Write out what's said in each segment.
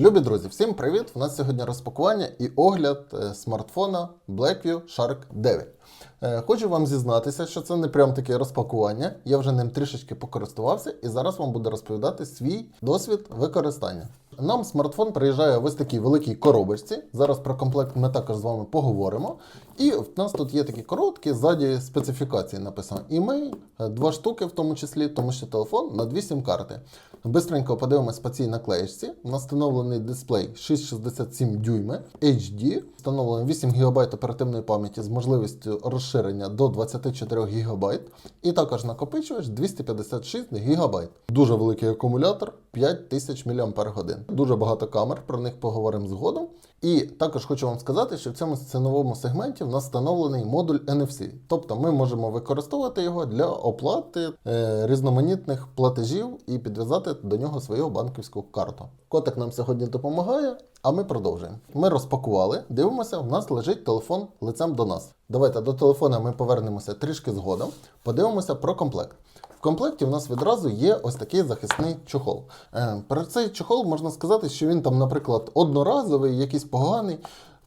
Любі друзі, всім привіт! У нас сьогодні розпакування і огляд е, смартфона Blackview Shark 9. Е, Хочу вам зізнатися, що це не прям таке розпакування. Я вже ним трішечки покористувався і зараз вам буду розповідати свій досвід використання. Нам смартфон приїжджає в ось такій великій коробочці. Зараз про комплект ми також з вами поговоримо. І в нас тут є такі короткі ззаді специфікації написано імей, е, два штуки в тому числі, тому що телефон на дві сім-карти. Бистренько подивимось по цій наклеєчці. У нас встановлений дисплей 667 дюйми HD, встановлено 8 ГБ оперативної пам'яті з можливістю розширення до 24 ГБ. І також накопичувач 256 ГБ. Дуже великий акумулятор 5000 мАч. Дуже багато камер, про них поговоримо згодом. І також хочу вам сказати, що в цьому ціновому сегменті в нас встановлений модуль NFC. Тобто ми можемо використовувати його для оплати е, різноманітних платежів і підв'язати до нього свою банківську карту. Котик нам сьогодні допомагає, а ми продовжуємо. Ми розпакували, дивимося, в нас лежить телефон лицем до нас. Давайте до телефона ми повернемося трішки згодом, подивимося про комплект. В комплекті в нас відразу є ось такий захисний чохол. Е, про цей чохол можна сказати, що він там, наприклад, одноразовий, якийсь поганий.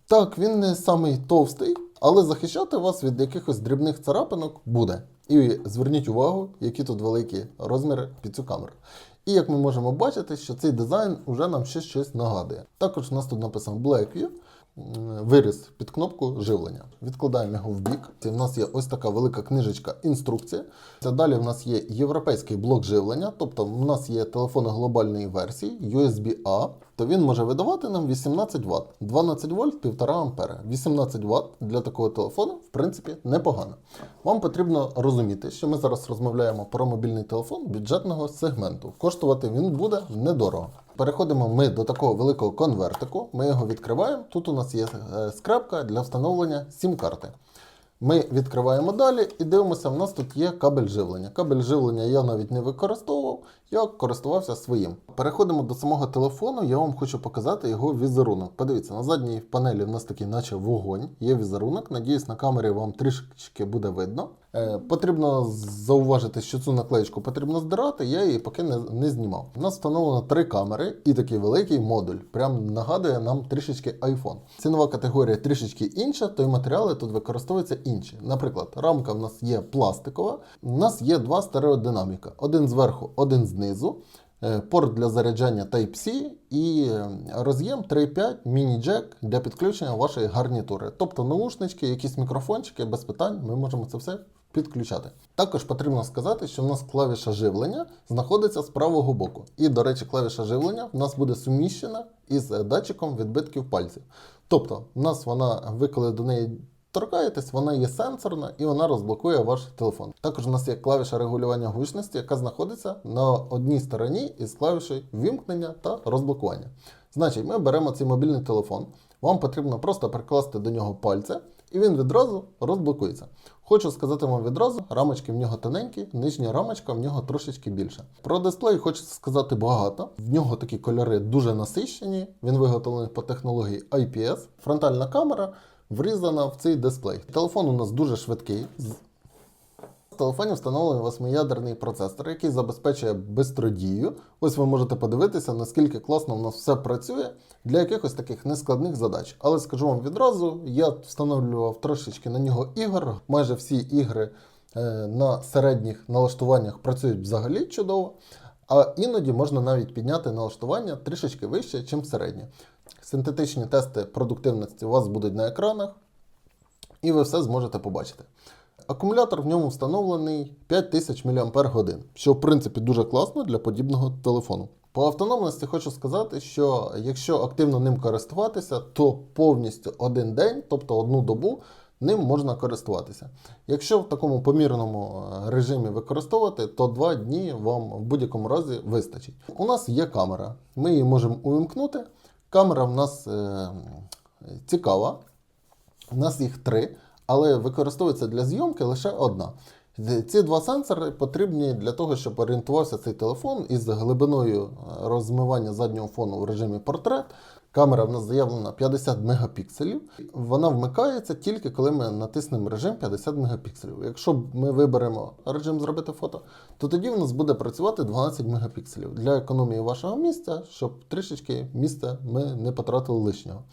Так, він не самий товстий, але захищати вас від якихось дрібних царапинок буде. І зверніть увагу, які тут великі розміри під цю камеру. І як ми можемо бачити, що цей дизайн вже нам ще щось нагадує. Також у нас тут написано Blackview, виріс під кнопку живлення. Відкладаємо його в бік. У нас є ось така велика книжечка інструкція. Це далі в нас є європейський блок живлення, тобто в нас є телефони глобальної версії USB-A, то він може видавати нам 18 Вт, 12 вольт, 1,5 ампера. 18 Вт для такого телефону, в принципі, непогано. Вам потрібно розуміти, що ми зараз розмовляємо про мобільний телефон бюджетного сегменту. Коштувати він буде недорого. Переходимо ми до такого великого конвертику. Ми його відкриваємо. Тут у нас є е, скрепка для встановлення сім-карти. Ми відкриваємо далі і дивимося, в нас тут є кабель живлення. Кабель живлення я навіть не використовував, я користувався своїм. Переходимо до самого телефону, я вам хочу показати його візерунок. Подивіться, на задній панелі в нас такий, наче вогонь, є візерунок. Надіюсь, на камері вам трішечки буде видно. Е, потрібно зауважити, що цю наклеєчку потрібно здирати, я її поки не, не знімав. У нас встановлено три камери і такий великий модуль. Прям нагадує нам трішечки iPhone. Цінова категорія трішечки інша, то й матеріали тут використовуються інші. Наприклад, рамка в нас є пластикова, у нас є два стереодинаміка: один зверху, один знизу. Е, Порт для заряджання Type-C і е, роз'єм 3.5 міні-джек для підключення вашої гарнітури. Тобто наушнички, якісь мікрофончики, без питань ми можемо це все підключати. Також потрібно сказати, що в нас клавіша живлення знаходиться з правого боку. І, до речі, клавіша живлення в нас буде суміщена із е, датчиком відбитків пальців. Тобто, в нас вона, ви коли до неї торкаєтесь, вона є сенсорна і вона розблокує ваш телефон. Також у нас є клавіша регулювання гучності, яка знаходиться на одній стороні із клавішею вімкнення та розблокування. Значить, ми беремо цей мобільний телефон. Вам потрібно просто прикласти до нього пальця, і він відразу розблокується. Хочу сказати вам відразу, рамочки в нього тоненькі, нижня рамочка в нього трошечки більша. Про дисплей хочеться сказати багато. В нього такі кольори дуже насищені. Він виготовлений по технології IPS. Фронтальна камера врізана в цей дисплей. Телефон у нас дуже швидкий. В телефоні встановлений восьмиядерний процесор, який забезпечує бистродію. Ось ви можете подивитися, наскільки класно в нас все працює для якихось таких нескладних задач. Але скажу вам відразу, я встановлював трошечки на нього ігор. Майже всі ігри е, на середніх налаштуваннях працюють взагалі чудово. А іноді можна навіть підняти налаштування трішечки вище, ніж середнє. Синтетичні тести продуктивності у вас будуть на екранах, і ви все зможете побачити. Акумулятор в ньому встановлений 5000 мАч, що в принципі дуже класно для подібного телефону. По автономності хочу сказати, що якщо активно ним користуватися, то повністю один день, тобто одну добу, ним можна користуватися. Якщо в такому помірному е, режимі використовувати, то два дні вам в будь-якому разі вистачить. У нас є камера, ми її можемо увімкнути. Камера в нас е, цікава. У нас їх три, але використовується для зйомки лише одна. Ці два сенсори потрібні для того, щоб орієнтувався цей телефон із глибиною е, розмивання заднього фону в режимі портрет Камера в нас заявлена 50 мегапікселів. Вона вмикається тільки коли ми натиснемо режим 50 мегапікселів. Якщо ми виберемо режим зробити фото, то тоді в нас буде працювати 12 мегапікселів для економії вашого місця, щоб трішечки місця ми не потратили лишнього.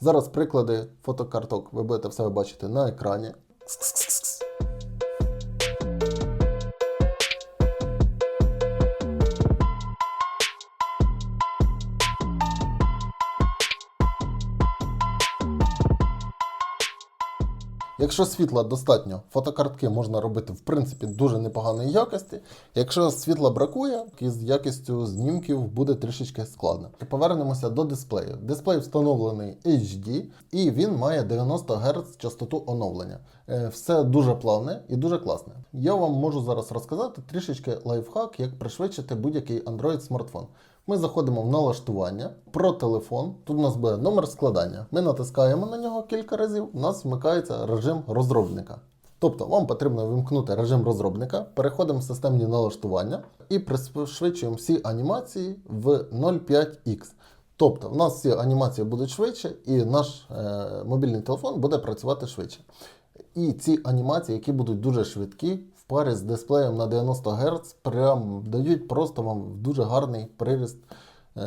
Зараз приклади фотокарток ви будете все бачити на екрані. Якщо світла достатньо, фотокартки можна робити в принципі дуже непоганої якості. Якщо світла бракує, із якістю знімків буде трішечки складно. Повернемося до дисплею. Дисплей встановлений HD і він має 90 Гц частоту оновлення. Е, Все дуже плавне і дуже класне. Я вам можу зараз розказати трішечки лайфхак, як пришвидшити будь-який Android смартфон. Ми заходимо в налаштування про телефон. Тут у нас буде номер складання. Ми натискаємо на нього кілька разів, у нас вмикається режим розробника. Тобто вам потрібно вимкнути режим розробника, переходимо в системні налаштування і пришвидшуємо всі анімації в 0,5x. Тобто, в нас всі анімації будуть швидше, і наш е, мобільний телефон буде працювати швидше. І ці анімації, які будуть дуже швидкі, в парі з дисплеєм на 90 Гц, прям дають просто вам дуже гарний приріст е,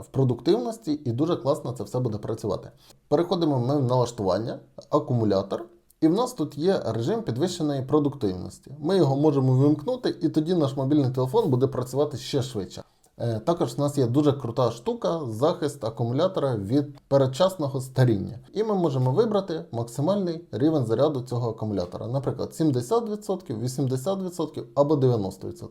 в продуктивності, і дуже класно це все буде працювати. Переходимо ми в налаштування, акумулятор. І в нас тут є режим підвищеної продуктивності. Ми його можемо вимкнути, і тоді наш мобільний телефон буде працювати ще швидше. Е, Також в нас є дуже крута штука захист акумулятора від передчасного старіння. І ми можемо вибрати максимальний рівень заряду цього акумулятора, наприклад, 70%, 80% або 90%.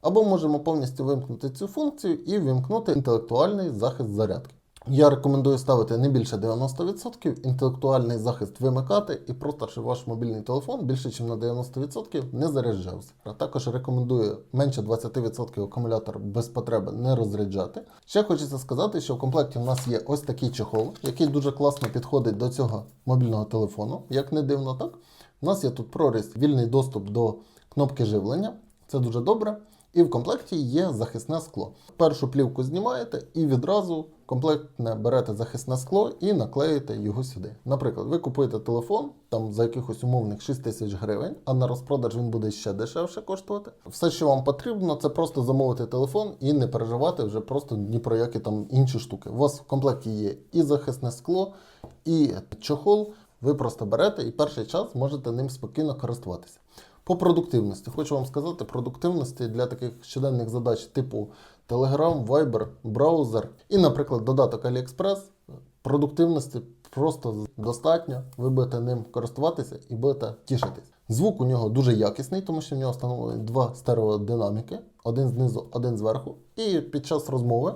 Або можемо повністю вимкнути цю функцію і вимкнути інтелектуальний захист зарядки. Я рекомендую ставити не більше 90%, інтелектуальний захист вимикати і просто, щоб ваш мобільний телефон більше, ніж на 90% не заряджався. А також рекомендую менше 20% акумулятор без потреби не розряджати. Ще хочеться сказати, що в комплекті в нас є ось такий чехол, який дуже класно підходить до цього мобільного телефону, як не дивно, так? У нас є тут проріз, вільний доступ до кнопки живлення. Це дуже добре. І в комплекті є захисне скло. Першу плівку знімаєте і відразу комплектне берете захисне скло і наклеїте його сюди. Наприклад, ви купуєте телефон там за якихось умовних 6 тисяч гривень, а на розпродаж він буде ще дешевше коштувати. Все, що вам потрібно, це просто замовити телефон і не переживати вже просто ні про які там інші штуки. У вас в комплекті є і захисне скло, і чохол. Ви просто берете і перший час можете ним спокійно користуватися. По продуктивності хочу вам сказати, продуктивності для таких щоденних задач типу Telegram, Viber, браузер і, наприклад, додаток AliExpress, продуктивності просто достатньо. Ви будете ним користуватися і будете тішитись. Звук у нього дуже якісний, тому що в нього встановлені два стереодинаміки, один знизу, один зверху. І під час розмови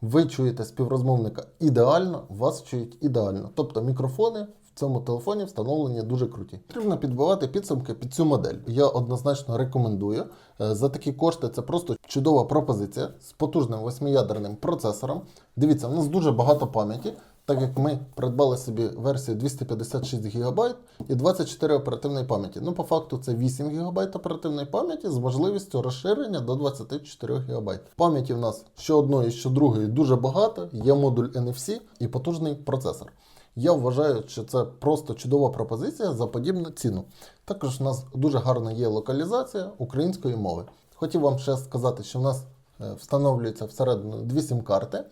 ви чуєте співрозмовника ідеально, вас чують ідеально. Тобто мікрофони цьому телефоні встановлені дуже круті. Потрібно підбивати підсумки під цю модель. Я однозначно рекомендую. Е, За такі кошти це просто чудова пропозиція з потужним восьмиядерним процесором. Дивіться, в нас дуже багато пам'яті. Так як ми придбали собі версію 256 ГБ і 24 оперативної пам'яті. Ну, по факту, це 8 ГБ оперативної пам'яті з можливістю розширення до 24 ГБ. Пам'яті в нас що одної, що другої дуже багато, є модуль NFC і потужний процесор. Я вважаю, що це просто чудова пропозиція за подібну ціну. Також у нас дуже гарна є локалізація української мови. Хотів вам ще сказати, що в нас е, встановлюється всередину дві сім-карти,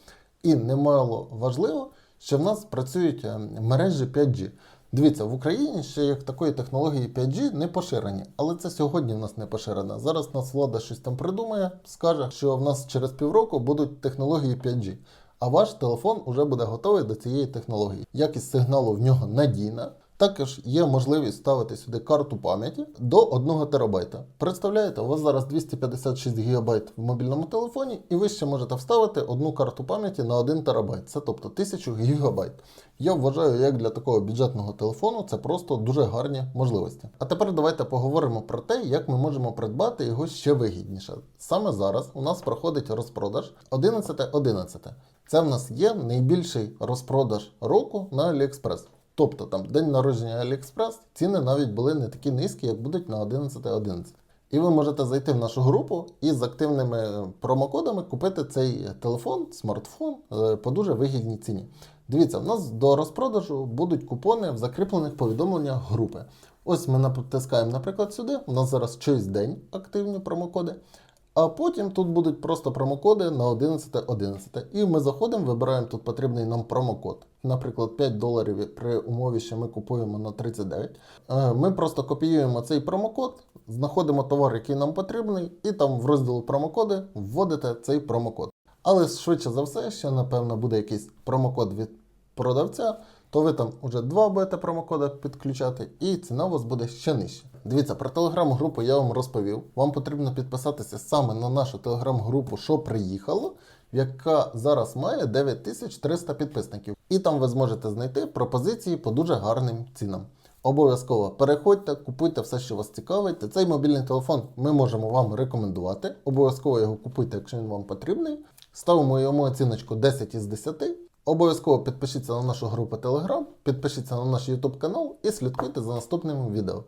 і немало важливо, що в нас працюють е, мережі 5G. Дивіться, в Україні ще як такої технології 5G не поширені, але це сьогодні в нас не поширено. Зараз нас влада щось там придумає, скаже, що в нас через півроку будуть технології 5G. А ваш телефон вже буде готовий до цієї технології. Якість сигналу в нього надійна. Також є можливість ставити сюди карту пам'яті до 1 терабайта. Представляєте, у вас зараз 256 ГБ в мобільному телефоні, і ви ще можете вставити одну карту пам'яті на 1 терабайт. Це тобто 1000 ГБ. Я вважаю, як для такого бюджетного телефону це просто дуже гарні можливості. А тепер давайте поговоримо про те, як ми можемо придбати його ще вигідніше. Саме зараз у нас проходить розпродаж 11.11. Це в нас є найбільший розпродаж року на AliExpress. Тобто там день народження AliExpress, ціни навіть були не такі низькі, як будуть на 11.11. І ви можете зайти в нашу групу і з активними промокодами купити цей телефон, смартфон е, по дуже вигідній ціні. Дивіться, в нас до розпродажу будуть купони в закріплених повідомленнях групи. Ось ми натискаємо, наприклад, сюди. У нас зараз чийсь день активні промокоди. А потім тут будуть просто промокоди на 11.11. І ми заходимо, вибираємо тут потрібний нам промокод. Наприклад, 5 доларів при умові, що ми купуємо на 39. Е, Ми просто копіюємо цей промокод, знаходимо товар, який нам потрібний, і там в розділу промокоди вводите цей промокод. Але швидше за все, що напевно буде якийсь промокод від продавця, то ви там уже два будете промокода підключати, і ціна у вас буде ще нижча. Дивіться, про телеграм-групу я вам розповів. Вам потрібно підписатися саме на нашу телеграм-групу, що приїхало, яка зараз має 9300 підписників. І там ви зможете знайти пропозиції по дуже гарним цінам. Обов'язково переходьте, купуйте все, що вас цікавить. Цей мобільний телефон ми можемо вам рекомендувати. Обов'язково його купуйте, якщо він вам потрібний. Ставимо йому оціночку 10 із 10. Обов'язково підпишіться на нашу групу Telegram, підпишіться на наш YouTube канал і слідкуйте за наступними відео.